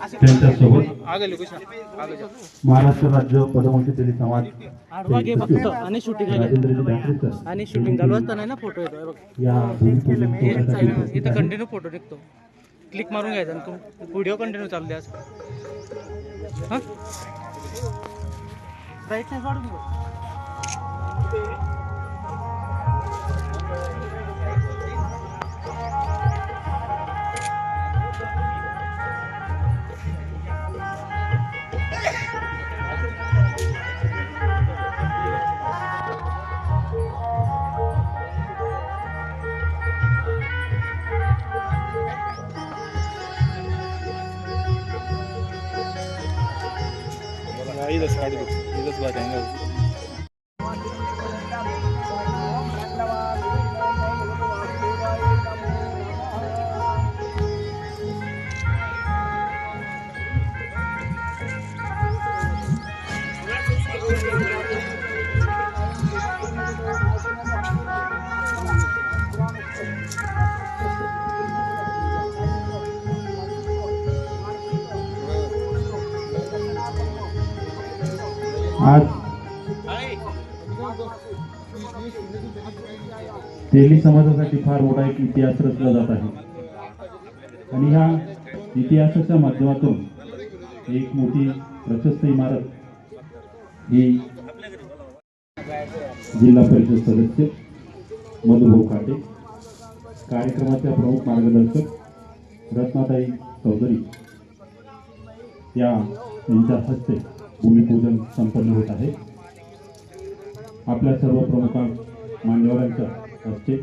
त्यांच्यासोबत महाराष्ट्र राज्य पदमंत्री तेली समाज आणि शूटिंग आणि शूटिंग चालू असताना ना फोटो येतो इथं. कंटिन्यू फोटो निघतो. क्लिक मारून घ्यायचा आणि व्हिडिओ कंटिन्यू चालू द्या हां? ब्राईटनेस वाढून आज तेली समाजासाठी फार मोठा एक इतिहास रचला जात आहे. आणि ह्या इतिहासाच्या माध्यमातून एक मोठी प्रशस्त इमारत ही जिल्हा परिषद सदस्य मधुभाऊ काटे कार्यक्रमाच्या प्रमुख मार्गदर्शक रत्नाताई चौधरी या यांच्या हस्ते भूमिपूजन संपन्न होत आहे. आपल्या सर्व प्रमुख मान्यवरांच्या हस्ते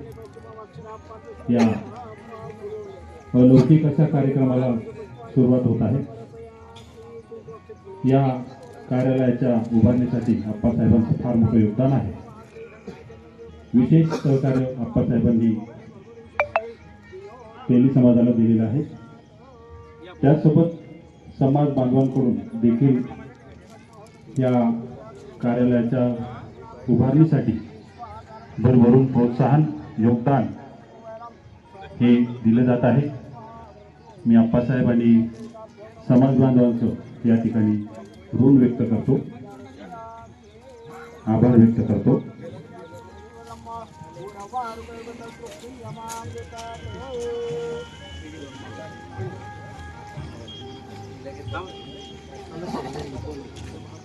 या अलौकिक अशा कार्यक्रमाला सुरुवात होत आहे. या कार्यालयाच्या उभारणीसाठी आप्पासाहेबांचं फार मोठं योगदान आहे. विशेष सहकार्य आप्पासाहेबांनी तेली समाजाला दिलेलं आहे. त्याचसोबत समाज बांधवांकडून देखील या कार्यालयाच्या उभारणीसाठी भरभरून प्रोत्साहन योगदान हे दिलं जात आहे. मी आप्पासाहेब आणि समाज बांधवांचं या ठिकाणी ऋण व्यक्त करतो. आभार व्यक्त करतो.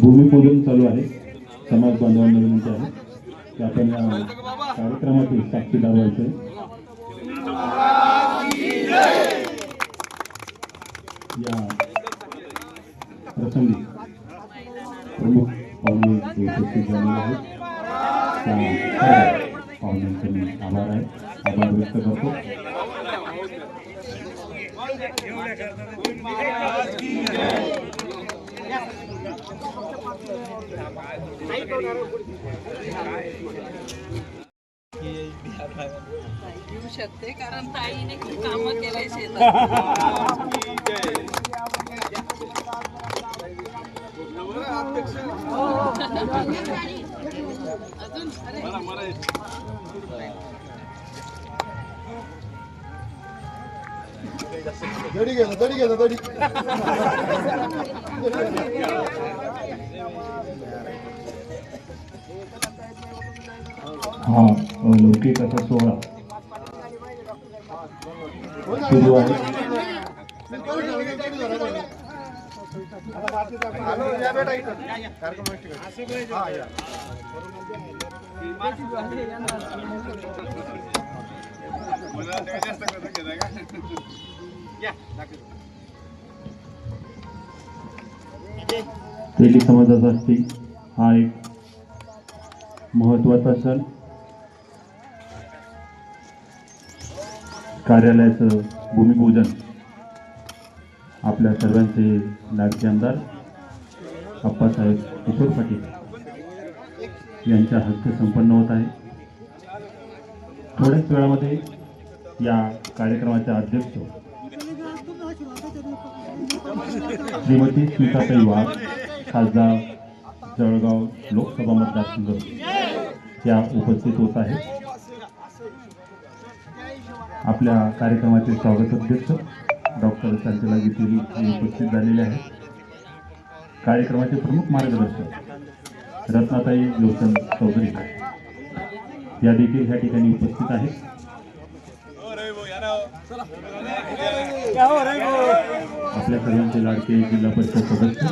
भूमिपूजन चालू आहे. समाज बांधवांना विनंती आहे की आपण या साक्षीदार या प्रसंगी प्रमुख पाहुणे उपस्थित झालेले आहेत पाहुण्यांचे मी आभार आहे. आभार व्यक्त करतो. येऊ शकते कारण ताईने खूप कामं केले शेतात. दडी घ्या दडी घ्या दडी. हा अलौकिक असा सोहळा. सुरू आहे तेली समाजासाठी हा एक महत्त्वाचा सण. कार्यालयाचं भूमिपूजन. आपल्या सर्वांचे लाडके आमदार अप्पासाहेब किशोर पाटील यांच्या हस्ते संपन्न होत आहे. थोड्याच वेळामध्ये या कार्यक्रमाच्या अध्यक्ष श्रीमती स्मिताताई वाघ खासदार जळगाव लोकसभा मतदारसंघ त्या उपस्थित होत आहेत. आपल्या कार्यक्रमाचे स्वागत अध्यक्ष डॉक्टर संचला गितेरी उपस्थित झालेले आहेत कार्यक्रमाचे प्रमुख मार्गदर्शक रत्नाताई लोचन चौधरी या देखील ह्या ठिकाणी उपस्थित आहेत. आपल्या सर्वांचे लाडके जिल्हा परिषद सदस्य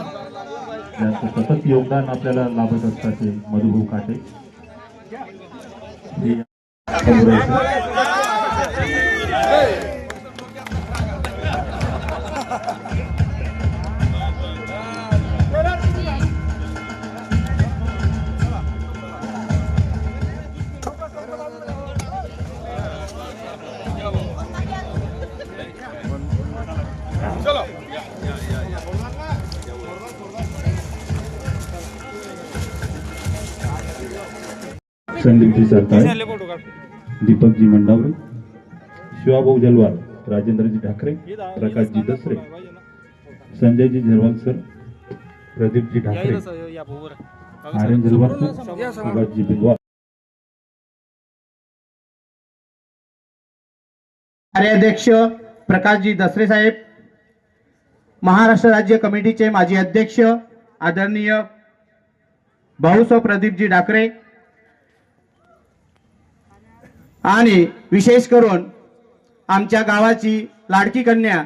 यांचं सतत योगदान आपल्याला लाभत असताचे मधुभाऊ काटे. हे संदीपजी सरताळे दीपकजी मंडावरे शिवाभाऊ जलवार राजेंद्रजी ठाकरे प्रकाशजी दसरे संजयजी झिरवाल सर प्रदीपजी ठाकरे आर्यन झिरवाल सर. सुभाषजी बिलवा. कार्याध्यक्ष प्रकाशजी दसरे साहेब महाराष्ट्र राज्य कमिटीचे माजी अध्यक्ष आदरणीय भाऊसो प्रदीपजी डाकरे आणि विशेष करून आमच्या गावाची लाडकी कन्या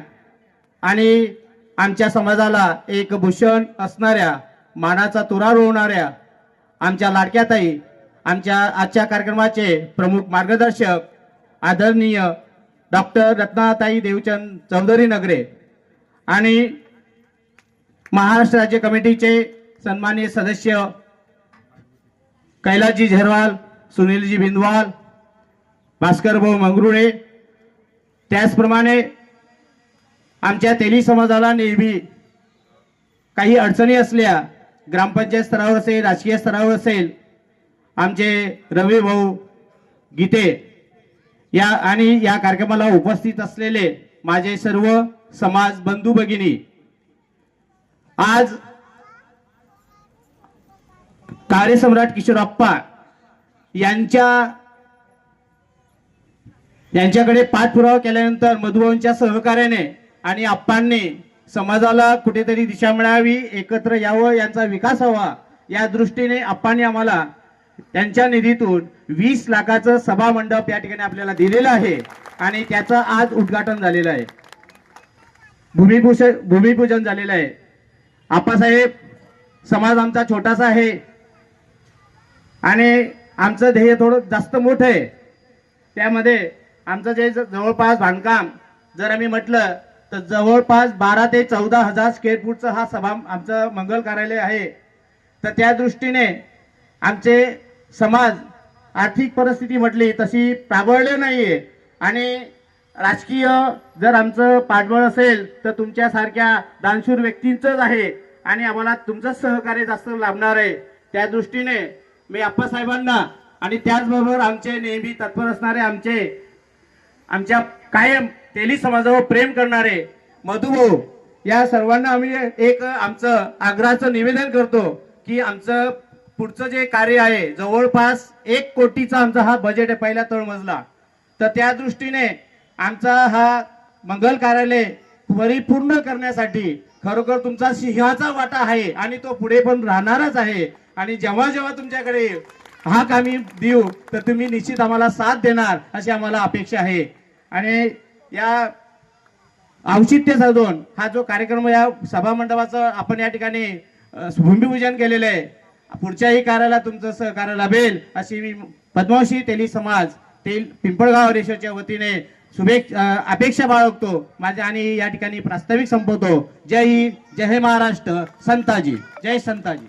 आणि आमच्या समाजाला एक भूषण असणाऱ्या मानाचा तुरा रोवणाऱ्या आमच्या लाडक्याताई आमच्या आजच्या कार्यक्रमाचे प्रमुख मार्गदर्शक आदरणीय डॉक्टर रत्नाताई देवचंद चौधरी नगरे आणि महाराष्ट्र राज्य कमिटीचे सन्मानित सदस्य कैलासजी झेरवाल सुनीलजी भिंदवाल भास्करभाऊ मंगरुळे. त्याचप्रमाणे आमच्या तेली समाजाला नेहमी काही अडचणी असल्या ग्रामपंचायत स्तरावर असेल राजकीय स्तरावर असेल आमचे रवी भाऊ गीते या आणि या कार्यक्रमाला उपस्थित असलेले माझे सर्व समाज बंधू भगिनी आज कार्यसम्राट किशोरप्पा यांच्या यांच्याकडे पाठपुरावा केल्यानंतर मधुभाऊंच्या सहकार्याने आणि आप्पांनी समाजाला कुठेतरी दिशा मिळावी एकत्र यावं यांचा विकास व्हावा या दृष्टीने आप्पांनी आम्हाला त्यांच्या निधीतून वीस लाखाचं सभा मंडप या ठिकाणी आपल्याला दिलेलं आहे आणि त्याचं आज उद्घाटन झालेलं आहे. भूमिपूजन भूमिपूजन झालेलं आहे. आप्पासाहेब समाज आमचा छोटासा आहे आणि आमचं ध्येय थोडं जास्त मोठं आहे. त्यामध्ये आमचं जे जवळपास बांधकाम जर आम्ही म्हटलं तर जवळपास बारा ते चौदा हजार स्क्वेअर फूटचं हा सभा आमचं मंगल कार्यालय आहे. तर त्या दृष्टीने आमचे समाज आर्थिक परिस्थिती म्हटली तशी प्राबळलं नाही आहे आणि राजकीय जर आमचं पाठबळ असेल तर तुमच्यासारख्या दानशूर व्यक्तींचंच आहे. आणि आम्हाला तुमचंच सहकार्य जास्त लाभणार आहे. त्या दृष्टीने मी आप्पासाहेबांना आणि त्याचबरोबर आमचे नेहमी तत्पर असणारे आमचे आमच्या कायम तेली समाजावर प्रेम करणारे मधुभाऊ या सर्वांना आम्ही एक आमचं आग्रहाचं निवेदन करतो की आमचं पुढचं जे कार्य आहे जवळपास एक कोटीचा आमचा हा बजेट आहे पहिला तळमजला. तर त्या दृष्टीने आमचा हा मंगल कार्यालय परिपूर्ण करण्यासाठी खरोखर तुमचा सिंहाचा वाटा आहे आणि तो पुढे पण राहणारच आहे. आणि जेव्हा जेव्हा तुमच्याकडे हा आम्ही देऊ तर तुम्ही निश्चित आम्हाला साथ देणार अशी आम्हाला अपेक्षा आहे. आणि या औचित्य साधून हा जो कार्यक्रम या सभामंडपाचं आपण या ठिकाणी भूमिपूजन केलेलं आहे. पुढच्याही कार्याला तुमचं सहकार्य लाभेल अशी मी पद्मावशी तेली समाज तेल पिंपळगाव रेशोच्या वतीने शुभेच अपेक्षा बाळगतो. माझ्या आणि या ठिकाणी प्रास्ताविक संपवतो. जय हिंद जय हे महाराष्ट्र संताजी जय संताजी.